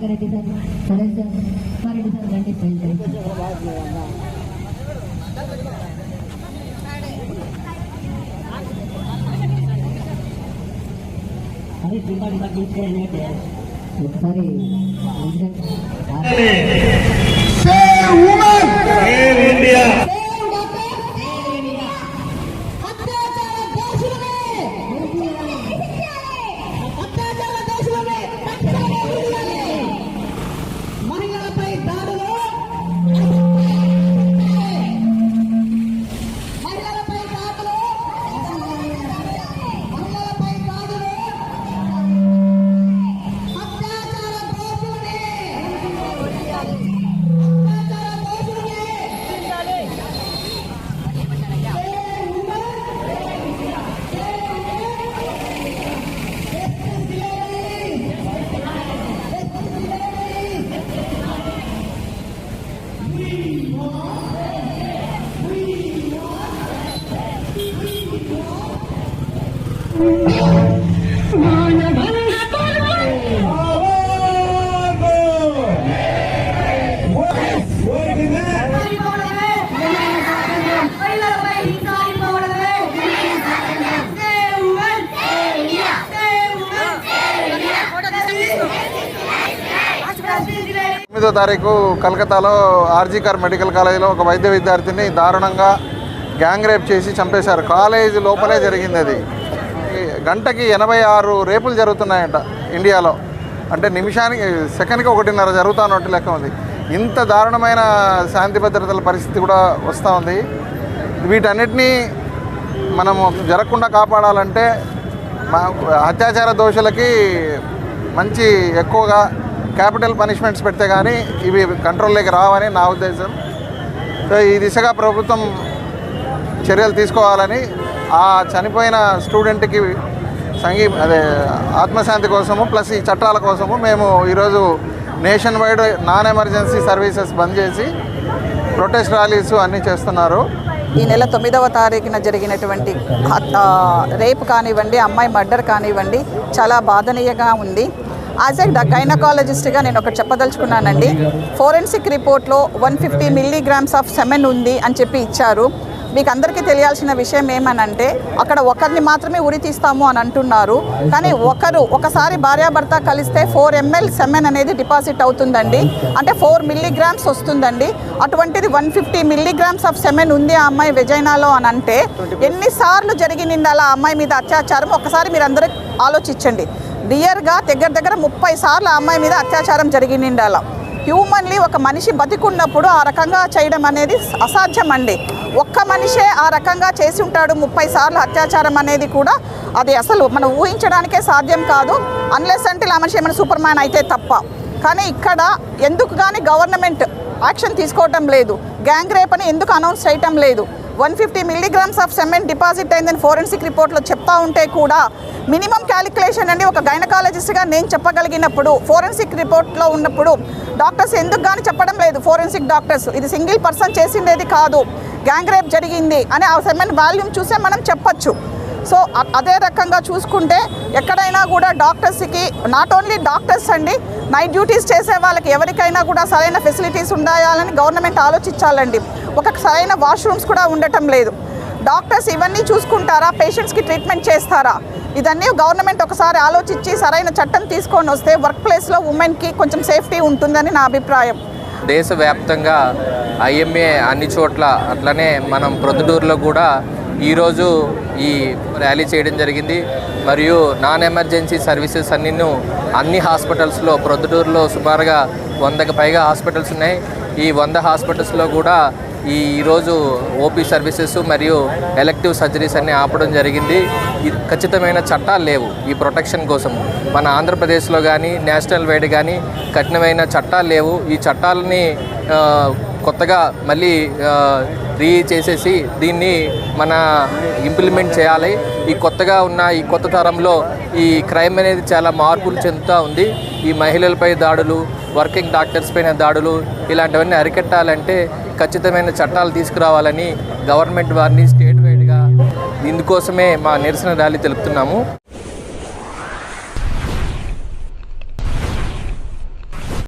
Prabhakar Reddy sir. Suresh sir. Subbareddy sir. రండి అది తగ్గించుకోండి ఒకసారి తొమ్మిదో తారీఖు కలకత్తాలో ఆర్జీకర్ మెడికల్ కాలేజీలో ఒక వైద్య విద్యార్థిని దారుణంగా గ్యాంగ్ రేప్ చేసి చంపేశారు. కాలేజ్ లోపలే జరిగింది అది. గంటకి ఎనభై ఆరు రేపులు జరుగుతున్నాయంట ఇండియాలో. అంటే నిమిషానికి సెకండ్కి ఒకటిన్నర జరుగుతున్నట్టు లెక్క ఉంది. ఇంత దారుణమైన శాంతి భద్రతల పరిస్థితి కూడా వస్తూ ఉంది. వీటన్నిటినీ మనము జరగకుండా కాపాడాలంటే మా అత్యాచార దోషులకి మంచి ఎక్కువగా క్యాపిటల్ పనిష్మెంట్స్ పెడితే కానీ ఇవి కంట్రోల్లోకి రావని నా ఉద్దేశం. సో ఈ దిశగా ప్రభుత్వం చర్యలు తీసుకోవాలని ఆ చనిపోయిన స్టూడెంట్కి సంగీ అదే ఆత్మశాంతి కోసము ప్లస్ ఈ చట్టాల కోసము మేము ఈరోజు nationwide non emergency services bandh చేసి ప్రొటెస్ట్ ర్యాలీస్ అన్నీ చేస్తున్నారు. ఈ నెల తొమ్మిదవ తారీఖున జరిగినటువంటి రేప్ కానివ్వండి అమ్మాయి మర్డర్ కానివ్వండి చాలా బాధనీయంగా ఉంది. యాజ్ ఎ గైనకాలజిస్ట్గా నేను ఒకటి చెప్పదలుచుకున్నానండి. ఫోరెన్సిక్ రిపోర్ట్లో one fifty milligrams of semen ఉంది అని చెప్పి ఇచ్చారు. మీకు అందరికీ తెలియాల్సిన విషయం ఏమనంటే అక్కడ ఒకరిని మాత్రమే ఉరి తీస్తాము అని అంటున్నారు. కానీ ఒకరు ఒకసారి భార్యాభర్త కలిస్తే ఫోర్ ఎంఎల్ సెమెన్ అనేది డిపాజిట్ అవుతుందండి. అంటే ఫోర్ మిల్లీగ్రామ్స్ వస్తుందండి. అటువంటిది one fifty milligrams of semen ఉంది ఆ అమ్మాయి వెజైనాలో అని అంటే ఎన్నిసార్లు జరిగింది అలా ఆ అమ్మాయి మీద అత్యాచారం? ఒకసారి మీరు అందరూ ఆలోచించండి. డియర్గా దగ్గర దగ్గర ముప్పై సార్లు ఆ అమ్మాయి మీద అత్యాచారం జరిగింది అలా హ్యూమన్లీ ఒక మనిషి బతికున్నప్పుడు ఆ రకంగా చేయడం అనేది అసాధ్యం అండి ఒక్క మనిషే ఆ రకంగా చేసి ఉంటాడు ముప్పై సార్లు అత్యాచారం అనేది కూడా అది అసలు మనం ఊహించడానికే సాధ్యం కాదు. అన్లెస్ అంటే ఆ మనిషి ఏమైనా సూపర్ మ్యాన్ అయితే తప్ప. కానీ ఇక్కడ ఎందుకు కానీ గవర్నమెంట్ యాక్షన్ తీసుకోవటం లేదు. గ్యాంగ్ రేప్ అని ఎందుకు అనౌన్స్ చేయటం లేదు. One fifty milligrams of cement deposit అయిందని ఫోరెన్సిక్ రిపోర్ట్లో చెప్తా ఉంటే కూడా మినిమం క్యాలిక్యులేషన్ అండి ఒక గైనకాలజిస్ట్గా నేను చెప్పగలిగినప్పుడు ఫోరెన్సిక్ రిపోర్ట్లో ఉన్నప్పుడు డాక్టర్స్ ఎందుకు కానీ చెప్పడం లేదు. ఫోరెన్సిక్ డాక్టర్స్ ఇది సింగిల్ పర్సన్ చేసిండేది కాదు. గ్యాంగ్ రేప్ జరిగింది అని ఆ సెమెంట్ వాల్యూమ్ చూసే మనం చెప్పచ్చు. సో అదే రకంగా చూసుకుంటే ఎక్కడైనా కూడా డాక్టర్స్కి నాట్ ఓన్లీ డాక్టర్స్ అండి నైట్ డ్యూటీస్ చేసే వాళ్ళకి ఎవరికైనా కూడా సరైన ఫెసిలిటీస్ ఉండాలని గవర్నమెంట్ ఆలోచించాలండి. ఒక సరైన వాష్రూమ్స్ కూడా ఉండటం లేదు. డాక్టర్స్ ఇవన్నీ చూసుకుంటారా? పేషెంట్స్కి ట్రీట్మెంట్ చేస్తారా? ఇదన్నీ గవర్నమెంట్ ఒకసారి ఆలోచించి సరైన చట్టం తీసుకొని వస్తే వర్క్ ప్లేస్లో ఉమెన్కి కొంచెం సేఫ్టీ ఉంటుందని నా అభిప్రాయం. దేశవ్యాప్తంగా ఐఎంఏ అన్ని చోట్ల అట్లనే మనం ప్రొద్దుటూరులో కూడా ఈరోజు ఈ ర్యాలీ చేయడం జరిగింది. మరియు నాన్ ఎమర్జెన్సీ సర్వీసెస్ అన్నిను అన్ని హాస్పిటల్స్లో ప్రొద్దుటూరులో సుమారుగా వందకు పైగా హాస్పిటల్స్ ఉన్నాయి. ఈ వంద హాస్పిటల్స్లో కూడా ఈ ఈరోజు ఓపీ సర్వీసెస్ మరియు ఎలక్టివ్ సర్జరీస్ అన్ని ఆపడం జరిగింది. ఖచ్చితమైన చట్టాలు లేవు ఈ ప్రొటెక్షన్ కోసం. మన ఆంధ్రప్రదేశ్లో కానీ నేషనల్ వైడ్ కానీ కఠినమైన చట్టాలు లేవు. ఈ చట్టాలని కొత్తగా మళ్ళీ రీ చేసేసి దీన్ని మన ఇంప్లిమెంట్ చేయాలి. ఈ కొత్తగా ఉన్న ఈ కొత్త తరంలో ఈ క్రైమ్ అనేది చాలా మార్పులు చెందుతూ ఉంది. ఈ మహిళలపై దాడులు వర్కింగ్ డాక్టర్స్ పైన దాడులు ఇలాంటివన్నీ అరికట్టాలంటే ఖచ్చితమైన చట్టాలు తీసుకురావాలని గవర్నమెంట్ వారిని స్టేట్ వైడ్గా ఇందుకోసమే మా నిరసన ర్యాలీ తెలుపుతున్నాము.